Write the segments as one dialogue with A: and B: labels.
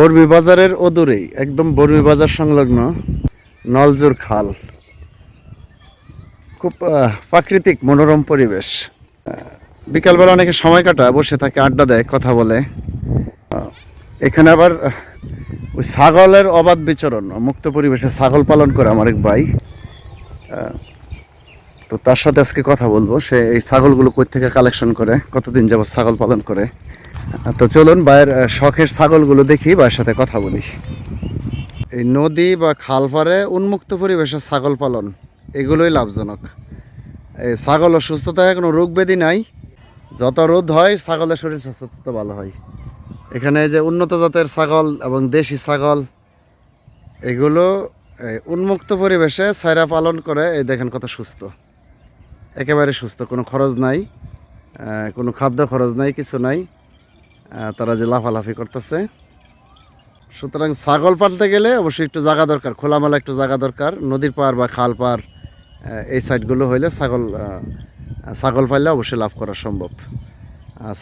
A: বর্মি বাজারের অদূরেই, একদম বর্মি বাজার সংলগ্ন নলজোর খাল। খুব প্রাকৃতিক মনোরম পরিবেশ। বিকালবেলা অনেকে সময় কাটায়, বসে থাকে, আড্ডা দেয়, কথা বলে। এখানে আবার ওই ছাগলের অবাধ বিচরণ, মুক্ত পরিবেশে ছাগল পালন করে আমার এক ভাই। তো তার সাথে আজকে কথা বলব। সে এই ছাগলগুলো কই থেকে কালেকশন করে, কতদিন যাবত ছাগল পালন করে? তো চলুন ভাইয়ের শখের ছাগলগুলো দেখি, ভাইয়ের সাথে কথা বলি। এই নদী বা খাল পারে উন্মুক্ত পরিবেশে ছাগল পালন, এগুলোই লাভজনক। এই ছাগল সুস্থতায় কোনো রোগ ব্যাধি নাই। যত রোদ হয়, ছাগলের শরীর স্বাস্থ্য তত ভালো হয়। এখানে যে উন্নত জাতের ছাগল এবং দেশি ছাগল, এগুলো উন্মুক্ত পরিবেশে ছায়রা পালন করে, এই দেখেন কত সুস্থ। একেবারে সুস্থ, কোনো খরচ নাই কোনো খাদ্য খরচ নাই, কিছু নাই। তারা যে লাফালাফি করতেছে। সুতরাং ছাগল পালতে গেলে অবশ্যই একটু জায়গা দরকার খোলামেলা একটু জায়গা দরকার। নদীর পার বা খাল আহ, এই সাইডগুলো হইলে ছাগল ছাগল পাললে অবশ্যই লাভ করা সম্ভব।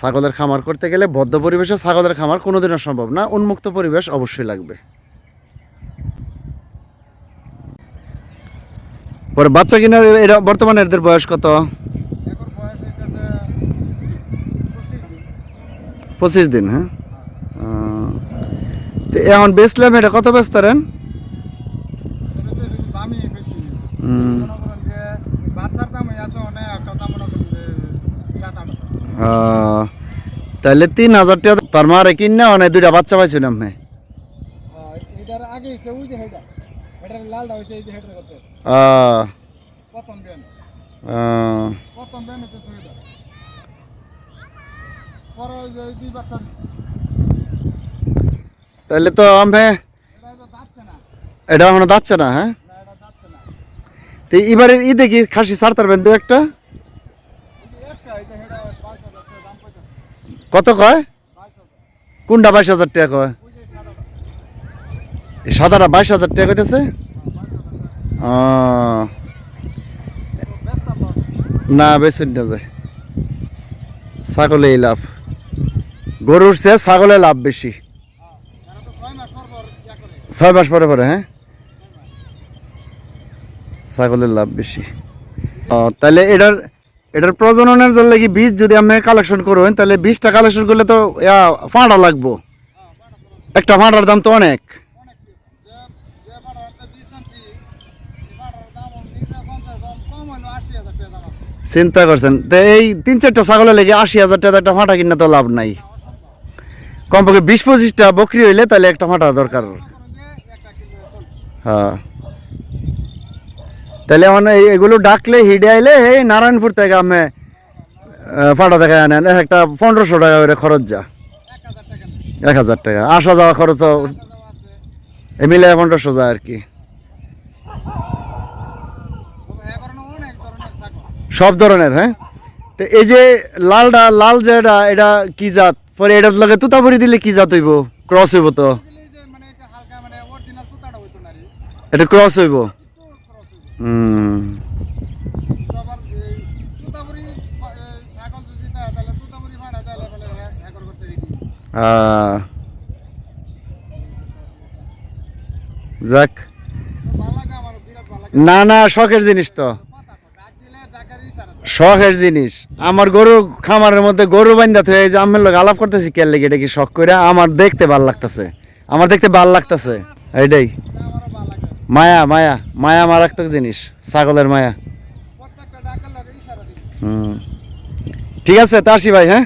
A: ছাগলের খামার করতে গেলে বদ্ধ পরিবেশে ছাগলের খামার কোনোদিনও সম্ভব না উন্মুক্ত পরিবেশ অবশ্যই লাগবে। পরে বাচ্চা কিনার এরা বর্তমানে এদের বয়স কত
B: এখন বয়স হইতেছে
A: পঁচিশ দিন হ্যাঁ? তো এখন বেচলাম এটা কত বেচতারেন তাহলে তিন হাজার টাকা তার মারে কিনে অনেক দুইটা বাচ্চা পাইছিলাম হ্যাঁ
B: আহ, পরে যে দুই বাচ্চা
A: তাহলে তো আমি
B: এটা এখনও যাচ্ছে না
A: হ্যাঁ? তো এবারের ঈদে কি খাসি ছাড় তারবেন দু একটা। কত কয়? কোনটা বাইশ হাজার টাকা কয়?
B: সাদাটা।
A: বাইশ হাজার টাকা কইতেছে? আহ, না বেশি না যায়। ছাগলে লাভ। গরুর চেয়ে ছাগলে লাভ বেশি।
B: ছয় মাস পর পর
A: হ্যাঁ? ছাগলের লাভ বেশি। ও, তাহলে এটার এটার প্রজননের জন্য কি বীজ যদি আমি কালেকশন করবেন তাহলে বীজটা কালেকশন করলে তো ফাঁড়া লাগবো? একটা ফাঁড়ার দাম তো অনেক। চিন্তা করছেন, তো এই তিন চারটা ছাগলের লেগে আশি হাজার টাকা একটা ফাঁটা কিনা তো লাভ নাই। কমপক্ষে বিশ পঁচিশটা বকরি হইলে তাহলে একটা ফাঁটা দরকার। হ্যাঁ। তাহলে মানে এগুলো ডাকলে হিডে আইলে এই নারায়ণপুর থেকে আমি ফাটা দেখা আনেন। একটা পনেরোশো টাকা করে খরচ যা।
B: এক হাজার টাকা।
A: আসা যাওয়া খরচ মিলে পনেরোশো যায় আর কি। সব ধরনের হ্যাঁ? তো এই যে লালটা লাল যে এটা এটা কি জাত? পরে এটার লগে তুতাপুরি দিলে কি জাত হইব? ক্রস হইব তো।
B: এটা
A: ক্রস হইব। যাক। না না, শখের জিনিস তো
B: কথা কয়, ডাক দিলে ডাকার ইশারা করে।
A: শখের জিনিস। আমার গরু খামারের মধ্যে গরু বান্ধা থেকে এই যে আমের লোক আলাপ করতেছি কে লেগে এটা কি শখ করে আমার দেখতে ভালো লাগতেছে। আমার দেখতে ভালো লাগতেছে।
B: এটাই
A: মায়া মায়া মায়া মারাত্মক জিনিস, ছাগলের মায়া। হুম। ঠিক আছে তাসি ভাই হ্যাঁ?